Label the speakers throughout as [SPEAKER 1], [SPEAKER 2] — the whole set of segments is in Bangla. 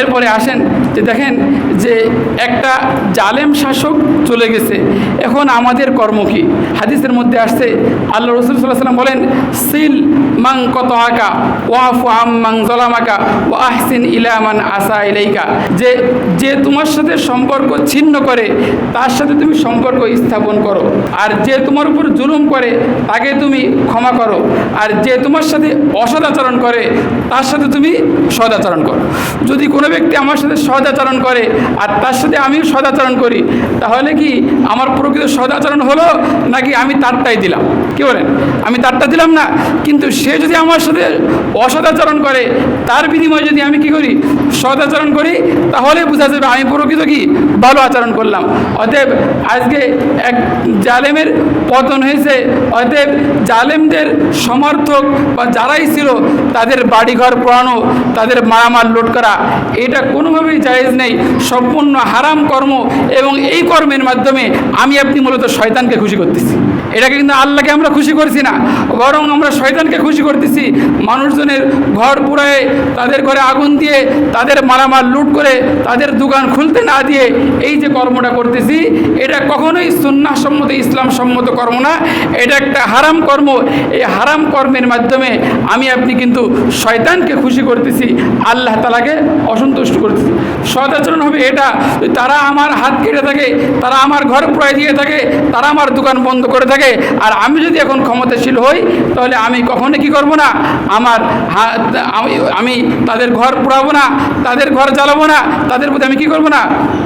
[SPEAKER 1] এরপরে আসেন, যে দেখেন যে একটা জালেম শাসক চলে গেছে। এখন আমাদের কর্ম কি? হাদিসের মধ্যে আসছে, আল্লাহ রসুল সাল্লাহ সাল্লাম বলেন, সিল মাং কত আঁকা ওয়াফু আম মাং জলামাকা ও আহসিন ইলামান আসা ইলাইকা। যে যে তোমার সাথে সম্পর্ক ছিন্ন করে, তার সাথে তুমি সম্পর্ক স্থাপন করো। আর যে তোমার উপর জুলুম করে, তাকে তুমি ক্ষমা করো। আর যে তোমার সাথে অসদাচরণ করে, তার সাথে তুমি সদাচরণ করো। যদি কোনো ব্যক্তি আমার সাথে সদাচরণ করে আর তার সাথে আমিও সদাচরণ করি, তাহলে কি আমার প্রকৃত সদাচরণ হলো নাকি আমি তারটাই দিলাম? কি বলেন? আমি তারটা দিলাম না, কিন্তু সে যদি আমার সাথে অসদাচরণ করে, তার বিনিময়ে যদি আমি কি করি? সদাচরণ করি, তাহলে বোঝা যাবে আমি প্রকৃত কি? ভালো আচরণ করলাম। অতএব আজকে এক জালেমের পতন হয়েছে, অতএব জালেমদের সমর্থক বা যারাই ছিল, তাদের বাড়িঘর পোড়ানো, তাদের মারামার লোড করা এটা কোনোভাবেই জায়েজ নেই। সম্পূর্ণ হারাম কর্ম এবং এই কর্মের মাধ্যমে আমি আপনি মূলত শয়তানকে খুশি করতেছি। এটাকে কিন্তু আল্লাহকে আমরা খুশি করছি না, বরং আমরা শয়তানকে খুশি করতেছি। মানুষজনের ঘর পুরায় তাদের ঘরে আগুন দিয়ে তাদের মারামার লুট করে তাদের দোকান খুলতে না দিয়ে এই যে কর্মটা করতেছি, এটা কখনোই সুন্নাহসম্মত ইসলাম সম্মত কর্ম না। এটা একটা হারাম কর্ম। এই হারাম কর্মের মাধ্যমে আমি আপনি কিন্তু শয়তানকে খুশি করতেছি। আল্লাহ তালাকে অসন্তুষ্ট করতেছি। সদাচরণ হবে এটা। তারা আমার হাত কেটে থাকে, তারা আমার ঘর প্রায় দিয়ে থাকে, তারা আমার দোকান বন্ধ করে থাকে। আর আমি যদি এখন ক্ষমতাশীল হই, তাহলে আমি কখনো কি করব না? আমার আমি তাদের ঘর পোড়াবো না, তাদের ঘর জ্বালাবো না, তাদের প্রতি আমি কি করব না?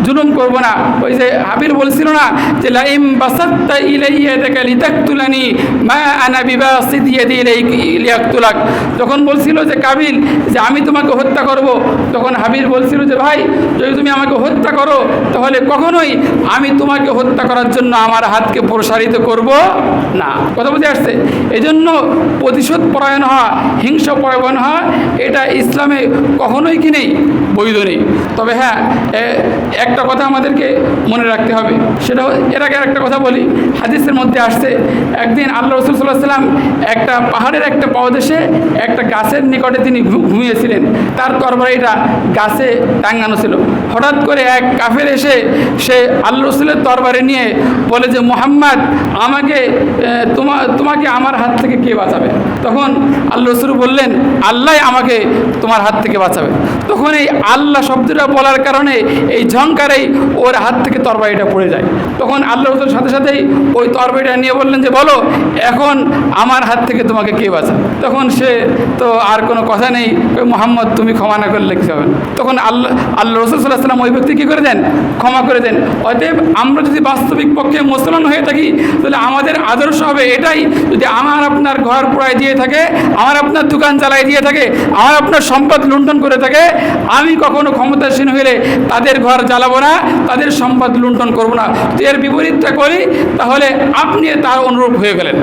[SPEAKER 1] জুলুম করব না। ওই যে হাবির বলছিল না যে, লাইম বাসাত্তা ইলাইয়া দেখা লিতাকতুলানি, মা আনা বিবাসিদ ইয়াদি ইলাইক লিয়াকতুলাক। যখন বলছিল যে, কাবিল, যে আমি তোমাকে হত্যা করব। তখন হাবির বলছিল যে, ভাই, যদি তুমি আমাকে হত্যা করো, তাহলে কখনোই আমি তোমাকে হত্যা করার জন্য আমার হাতকে প্রসারিত করব না। কথা বুঝে আসছে? এজন্য প্রতিশোধ পরায়ণ হওয়া, হিংস পরায়ণ হওয়া, এটা ইসলামে কখনোই কি নেই? বৈধ নেই। তবে হ্যাঁ একটা কথা আমাদেরকে মনে রাখতে হবে। সেটা এর আগে একটা কথা বলি। হাদিসের মধ্যে আসছে, একদিন আল্লাহ রসুল সাল্লাহ সাল্লাম একটা পাহাড়ের একটা পদদেশে একটা গাছের নিকটে তিনি ঘুমিয়েছিলেন। তার তরবারিটা গাছে টাঙ্গানো ছিল। হঠাৎ করে এক কাফের এসে সে আল্লাহ রসুলের তরবারি নিয়ে বলে যে, মোহাম্মদ, আমাকে তোমা, তোমাকে আমার হাত থেকে কে বাঁচাবে? তখন আল্লাহ রসুল বললেন, আল্লাহ আমাকে তোমার হাত থেকে বাঁচাবে। তখন এই আল্লাহ শব্দটা বলার কারণে এই ঝংকারেই ওর হাত থেকে তরবারিটা পড়ে যায়। তখন আল্লাহ রসুল সাথে সাথেই ওই তরবারিটা নিয়ে বললেন যে, বলো, এখন আমার হাত থেকে তোমাকে কে বাঁচাবে? তখন সে তো আর কোনো কথা নেই, মোহাম্মদ, তুমি ক্ষমা না করলে কি হবে? তখন আল্লাহ আল্লাহ রসুল সাল্লাম ওই ব্যক্তি কী করে দেন? ক্ষমা করে দেন। অতএব আমরা যদি বাস্তবিক পক্ষে মুসলমান হয়ে থাকি, তাহলে আমাদের আদর্শ হবে এটাই, যদি আমার আপনার ঘর পোড়ায় দিয়ে থাকে, আমার আপনার দোকান চালাই দিয়ে থাকে, আমার আপনার সম্পদ লুণ্ঠন করে থাকে, আমি কখনো ক্ষমতাসীন হলে তাদের ঘর জ্বালাবো না, তাদের সম্পদ লুণ্ঠন করব না। এর বিপরীতটা করি, তাহলে আপনি তার অনুরূপ হয়ে গেলেন।